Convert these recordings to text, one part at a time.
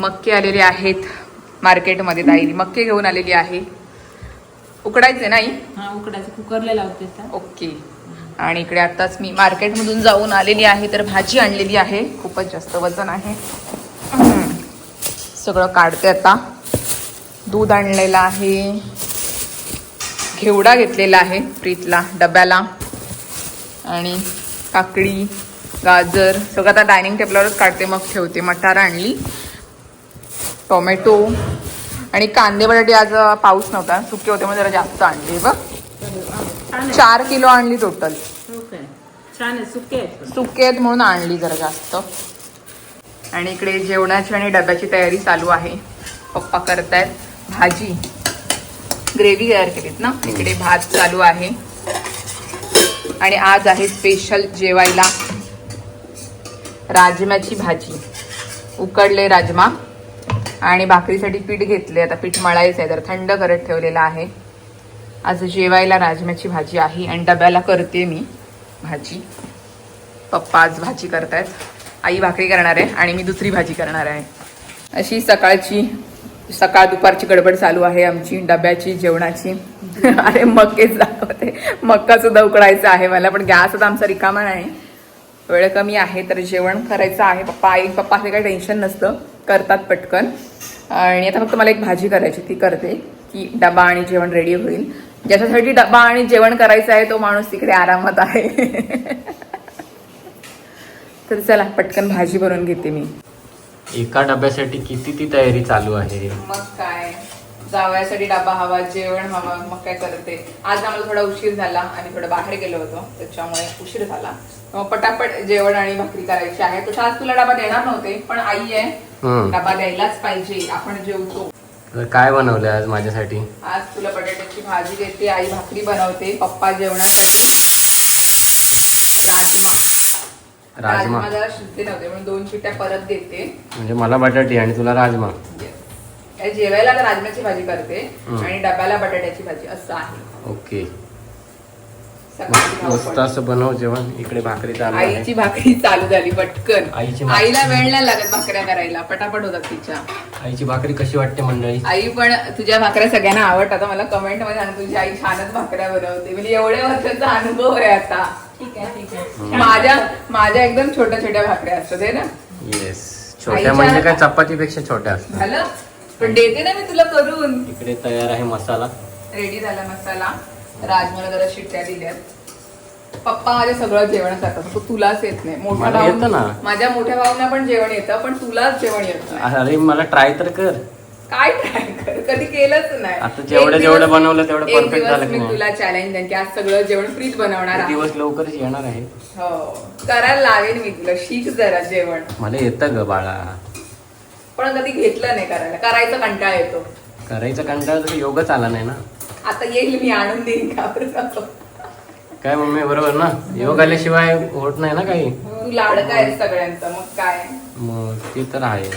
मक्के आलेले आहेत मार्केटमध्ये ताई मक्के घेऊन आलेली आहे. उकडायचे नाही? हा उकडायचं. कुकरला लावते ओके. आणि इकडे आताच मी मार्केटमधून जाऊन आलेली आहे तर भाजी आणलेली आहे. खूपच जास्त वजन आहे. सगळं काढते आता. दूध आणलेलं आहे. घेवडा घेतलेला आहे प्रीतला डब्याला. आणि काकडी गाजर. सगळं आता डायनिंग टेबलवरच काढते. मग ठेवते. मटार आणली. टोमॅटो आणि कांदे बटाटे आज पाऊस नव्हता. सुके होते म्हणजे जरा जास्त आणले बघ. चार किलो आणली टोटल आहेत. सुके आहेत म्हणून आणली जरा जास्त. आणि इकडे जेवणाची आणि डब्याची तयारी चालू आहे. पप्पा करतायत भाजी. ग्रेव्ही तयार केलीत ना? इकडे भात चालू आहे. आणि आज आहे स्पेशल जेवायला. राजम्याची भाजी. उकडले राजमा. आणि भाकरीसाठी पीठ घेतले. आता पीठ मळायचं आहे तर थंड करत ठेवलेलं आहे. आज जेवायला राजम्याची भाजी आहे आणि डब्याला करते मी भाजी. पप्पा आज भाजी करतायत. आई भाकरी करणार आहे आणि मी दुसरी भाजी करणार आहे. अशी सकाळची सकाळ दुपारची गडबड चालू आहे आमची डब्याची जेवणाची. अरे मक्केच दाखवते. मक्का सुद्धा उकडायचा आहे मला पण गॅस आता आमचा रिकामा नाही. वेळ कमी आहे तर जेवण करायचं आहे. पप्पा आई पप्पा काही टेन्शन नसतं. करतात पटकन. आणि आता फक्त मला एक भाजी करायची ती करते की डबा आणि जेवण रेडी होईल. ज्याच्यासाठी डबा आणि जेवण करायचं आहे तो माणूस तिकडे आरामात आहे. तर चला पटकन भाजी बनवून घेते मी. एका डब्यासाठी किती ती तयारी चालू आहे? मग काय? जावयासाठी डबा हवा जेवण हवं मग काय करते? आज आम्हाला थोडा उशीर झाला आणि थोडं बाहेर गेलो होतो त्याच्यामुळे उशीर झाला. मग पटापट जेवण आणि भाकरी करायची आहे. तसं आज तुला डबा देणार नव्हते पण आई आहे. हम्म. डबा द्यायलाच पाहिजे. आपण जेवतो. तर काय बनवलं आज माझ्यासाठी? आज तुला बटाट्याची भाजी देते. आई भाकरी बनवते. पप्पा जेवणासाठी. राजमा. राजमा. जरा शिजते नव्हते म्हणून दोन शिट्ट्या परत देते. म्हणजे मला बटाटी आणि तुला राजमा. काय जेवायला तर राजम्याची भाजी करते हम्म. आणि डब्याला बटाट्याची भाजी असं आहे. ओके. मस्त. असं बनव जेवण. इकडे भाकरी चालू आईची भाकरी चालू झाली पटकन. आईची. आईला वेळ नाही लागत भाकऱ्या करायला. पटापट होतात तिच्या. आईची भाकरी कशी वाटते मंडळी? आई पण तुझ्या भाकऱ्या सगळ्यांना आवडतात. आता मला कमेंटमध्ये सांग तुझी आई छानच भाकऱ्या बनवते. म्हणजे एवढ्या वर्षाचा अनुभव आहे आता. ठीक आहे ठीक आहे. माझ्या माझ्या एकदम छोट्या छोट्या भाकऱ्या असतात हे ना? येस छोट्या म्हणजे काय चपातीपेक्षा छोट्या असतात. झालं? पण देते ना मी तुला करून. इकडे तयार आहे मसाला. रेडी झाला मसाला. राजमाला जरा शिट्ट्या दिल्यात. पप्पा माझे सगळं जेवण करतात. फक्त तुलाच येत नाही. मोठा मला भाऊ येतं ना. माझ्या मोठ्या भाऊंना पण जेवण येतं पण तुलाच जेवण येत नाही. अरे मला ट्राय तर कर. काय ट्राय कर? कधी केलंच नाही. आता जेवढं- एक दिवस- जेवढं बनवलं तेवढं एक perfect दिवस झालं की मी नाही? तुला चॅलेंज देईन की आज सगळं जेवण फ्रीज बनवणार ते आहे दिवस लवकरच येणार आहे. हो. करायला लावेन मी तुला. शिक जरा जेवण. मला येतं ग बाळा. पण कधी घेतलं नाही करायला. करायचा कंटाळा येतो. करायचं कंटाळा तर योगच आला नाही ना. आता येईल मी आणून देईन नको काय मम्मी बरोबर ना? योग आल्याशिवाय होत नाही ना काही? तू लाडका आहेस सगळ्यांचं. मग काय? मग ते तर आहे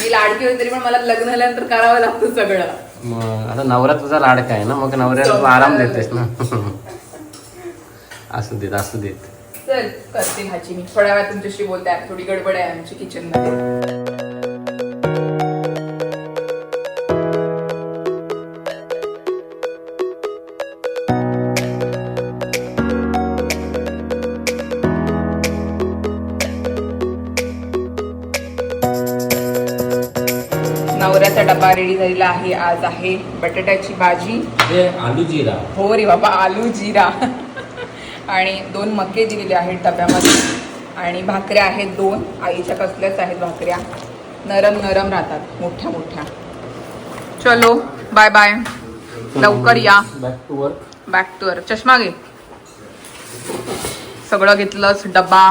मी लाडकी होती तरी पण मला लग्न झाल्यानंतर करावं लागतं सगळं. मग आता नवरा तुझा लाडका आहे ना? मग नवऱ्याला तू आराम देतेस ना? असू देत असू देत. चल करते भाजी मी. थोड्या वेळात तुमच्याशी बोलते. आहे. थोडी गडबड आहे आमची किचनमध्ये. नवऱ्याचा डबा रेडी झालेला आहे. आज आहे बटाट्याची भाजी. आलू जिरा. हो रे बाबा आलू जिरा. आणि दोन मके दिलेले आहेत डब्यामध्ये. आणि भाकऱ्या आहेत दोन. आईच्या कसल्याच आहेत भाकऱ्या. नरम नरम राहतात. मोठ्या मोठ्या. चलो बाय बाय लवकर या. Back to work back to uh चष्मा घे. सगळं घेतलंच डब्बा.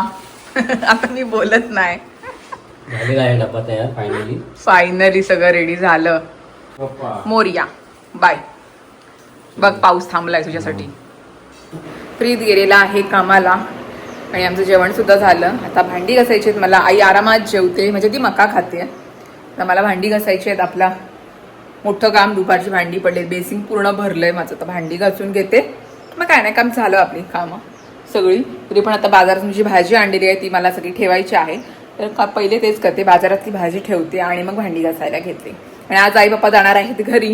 आता मी बोलत नाही. झालेला आहे डब्बा तयार फायनली फायनली सगळं रेडी झालं. मोरिया बाय बघ पाऊस थांबलाय तुझ्यासाठी. प्रीत गेलेला आहे कामाला आणि आमचं जेवण सुद्धा झालं. आता भांडी घासायची आहेत मला. आई आरामात जेवते. म्हणजे ती मका खाते. आता मला भांडी घासायची आहेत आपला. मोठं काम दुपारची भांडी पडले बेसिंग पूर्ण भरलंय माझं. तर भांडी घासून घेते. मग काय नाही काम झालं आपली कामं. सगळी. तरी पण आता बाजारातून जी भाजी आणलेली आहे ती मला सगळी ठेवायची आहे. तर का पहिले तेच करते बाजारातली भाजी ठेवते आणि मग भांडी घासायला घेते. आणि आज आई बाप्पा जाणार आहेत घरी.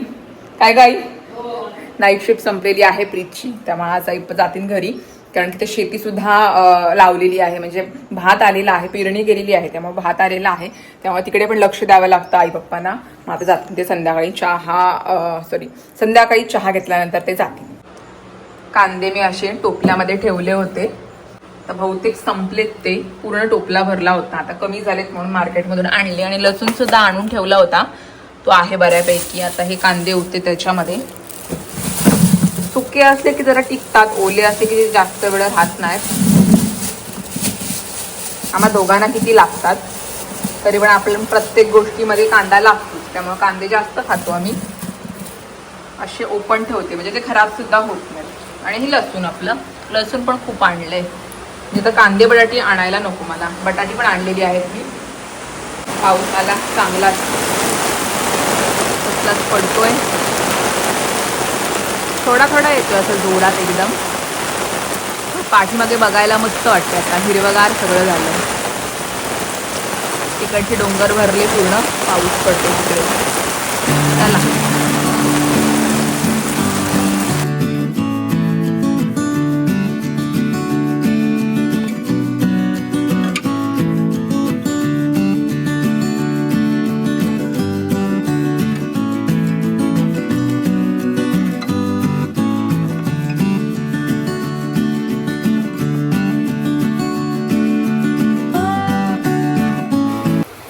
काय गाई? नाईट शिफ्ट संपलेली आहे प्रीतची त्यामुळे आज आई जातील घरी. कारण की ते शेतीसुद्धा लावलेली आहे. म्हणजे भात आलेला आहे पेरणी गेलेली आहे त्यामुळे भात आलेला आहे. त्यामुळे तिकडे पण लक्ष द्यावं लागतं आई पप्पांना मग आता जातील ते संध्याकाळी चहा सॉरी संध्याकाळी चहा घेतल्यानंतर ते जातील. कांदे मी असे टोपल्यामध्ये ठेवले होते. तर बहुतेक संपलेत ते. पूर्ण टोपला भरला होता. आता कमी झालेत म्हणून मार्केटमधून आणले आणि लसूण सुद्धा आणून ठेवला होता. तो आहे बऱ्यापैकी. आता हे कांदे होते त्याच्यामध्ये. सुके असले की जरा टिकतात. ओले असले की ते जास्त वेळ राहत नाहीत. आम्हा दोघांना किती लागतात? तरी पण आपण प्रत्येक गोष्टीमध्ये कांदा लागतोच. त्यामुळे कांदे जास्त खातो आम्ही. असे ओपन ठेवते. म्हणजे ते खराब सुद्धा होत नाही आणि हे लसूण आपलं. लसूण पण खूप आणलंय. तर कांदे बटाटी आणायला नको मला. बटाटी पण आणलेली आहेत मी. पाऊस आला चांगलाच. कसलाच पडतोय. थोडा थोडा येतो असं जोरात एकदम. पाठीमागे बघायला मस्त वाटतं आता. हिरवगार सगळं झालं तिकडचे डोंगर भरले पूर्ण. पाऊस पडतो तिकडे. चला.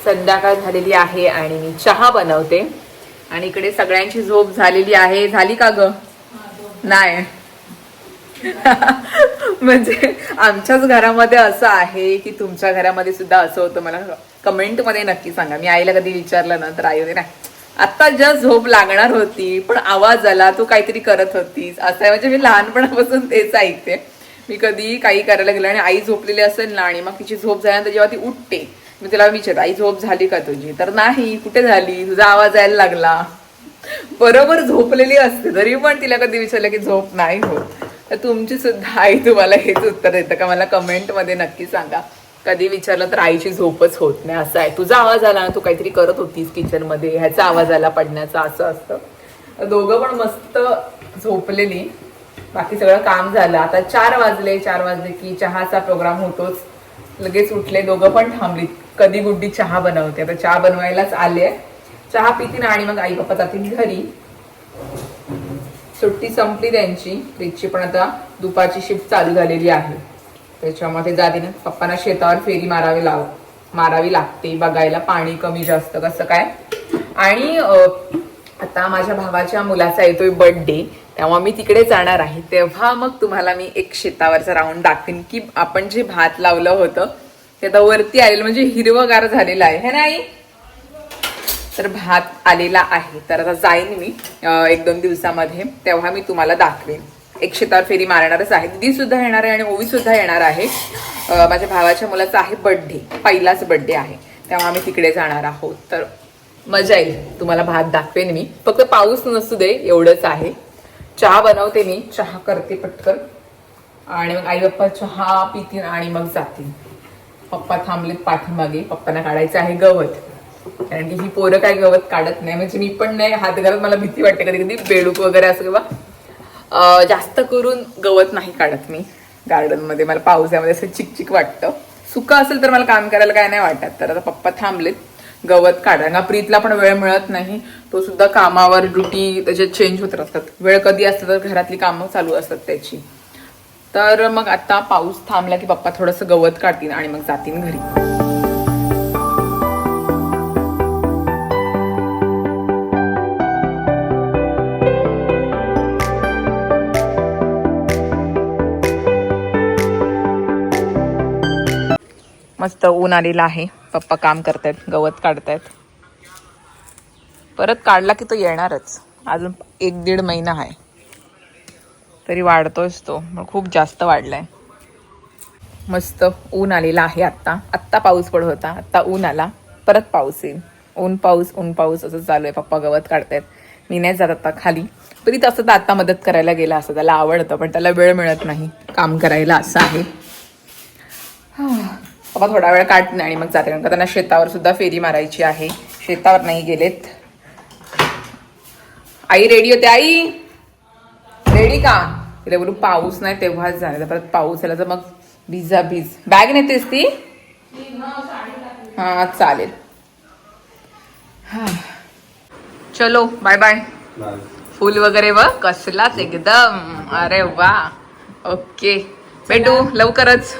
संध्याकाळ झालेली आहे आणि मी चहा बनवते. आणि इकडे सगळ्यांची झोप झालेली आहे. झाली का ग? नाही. म्हणजे आमच्याच घरामध्ये असं आहे की तुमच्या घरामध्ये सुद्धा असं होतं. मला कमेंटमध्ये नक्की सांगा. मी आईला कधी विचारलं ना तर आई होते ना आता जस्ट झोप लागणार होती पण आवाज आला तू काहीतरी करत होतीस. असं आहे. म्हणजे मी लहानपणापासून तेच ऐकते. मी कधी काही करायला गेलं आणि आई झोपलेली असेल ना आणि मग तिची झोप झाल्यानंतर जेव्हा ती उठते मी तिला विचार आई झोप झाली का तुझी? तर नाही कुठे झाली? तुझा आवाज यायला लागला. बरोबर झोपलेली असते तरी पण तिला कधी विचारलं की झोप नाही होत. तर तुमची सुद्धा आई तुम्हाला हेच उत्तर देतं का? मला कमेंटमध्ये नक्की सांगा. कधी विचारलं तर आईची झोपच होत नाही असं आहे. तुझा आवाज आला ना तू काहीतरी करत होतीस किचनमध्ये ह्याचा आवाज आला पडण्याचा असं असतं. दोघं पण मस्त झोपलेली. बाकी सगळं काम झालं. आता चार वाजले चार वाजले की चहाचा प्रोग्राम होतोच. लगेच उठले दोघं पण थांबलीत. कधी गुड्डी चहा बनवते. आता चहा बनवायलाच आले चहा पितील आणि मग आई पप्पा जातील घरी. सुट्टी संपली त्यांची. रिची पण आता दुपारची शिफ्ट चालू झालेली आहे. त्याच्यामध्ये जाते ना पप्पांना शेतावर फेरी मारावी लाव मारावी लागते. बघायला पाणी कमी जास्त कसं काय. आणि आता माझ्या भावाच्या मुलाचा येतोय बर्थडे तेव्हा मी तिकडे जाणार आहे. तेव्हा मग तुम्हाला मी एक शेतावरचा राऊंड दाखवीन की आपण जे भात लावलं होतं ते आता वरती आलेलं म्हणजे हिरवगार झालेलं आहे. हे नाही तर भात आलेला आहे. तर आता जाईन मी एक दोन दिवसामध्ये. तेव्हा मी तुम्हाला दाखवेन. एक शेतावर फेरी मारणारच आहे. दिदी सुद्धा येणार आहे आणि ओवी सुद्धा येणार आहे. माझ्या भावाच्या मुलाचा आहे बड्डे पहिलाच बड्डे आहे. तेव्हा आम्ही तिकडे जाणार आहोत. तर मजा येईल. तुम्हाला भात दाखवेन मी. फक्त पाऊस नसू दे एवढंच आहे. चहा बनवते मी. चहा करते पटकन. आणि मग आई बाप्पा चहा पितील आणि मग जातील. पप्पा थांबलेत पाठीमागे पप्पांना काढायचं आहे गवत. कारण की ही पोरं काय गवत काढत नाही म्हणजे मी पण नाही हात घालत मला भीती वाटते कधी कधी बेडूक वगैरे असं किंवा जास्त करून गवत नाही काढत मी. गार्डनमध्ये मला पावसामध्ये असं चिकचिक वाटतं. सुका असेल तर मला काम करायला काय नाही वाटत. तर आता पप्पा थांबलेत गवत काढायला प्रीतला पण वेळ मिळत नाही. तो सुद्धा कामावर ड्युटी त्याच्यात चेंज होत असतात वेळ कधी असतं तर घरातली कामं चालू असतात त्याची. तर मग आता पाऊस थांबला की पप्पा थोडंसं गवत काढतील आणि मग जातील घरी. मस्त ऊन आलेला आहे. पप्पा काम करतायत गवत काढतायत. परत काढला की तो येणारच. अजून एक दीड महिना आहे. तरी वाढतोच तो. मग खूप जास्त वाढलाय. मस्त ऊन आलेला आहे आत्ता. आत्ता पाऊस पडत होता. आत्ता ऊन आला. परत पाऊस येईल. ऊन पाऊस ऊन पाऊस असं चालू आहे. पप्पा गवत काढतायत. मी नाही जात आता खाली. तरी तसं तर आत्ता मदत करायला गेला असं त्याला आवडतं पण त्याला वेळ मिळत नाही काम करायला असं आहे. पप्पा थोडा वेळ काढते आणि मग जाते. कारण का त्यांना शेतावर सुद्धा फेरी मारायची आहे. शेतावर नाही गेलेत. आई रेडी होते आई? रेडी का? तिला बोलू पाऊस नाही तेव्हाच जाणार परत पाऊस झाला तर मग भिजा भिज. बॅग नेतेस ती? हा चालेल. हा. चलो बाय बाय फुल वगैरे व कसलाच एकदम. अरे वा. ओके भेटू लवकरच.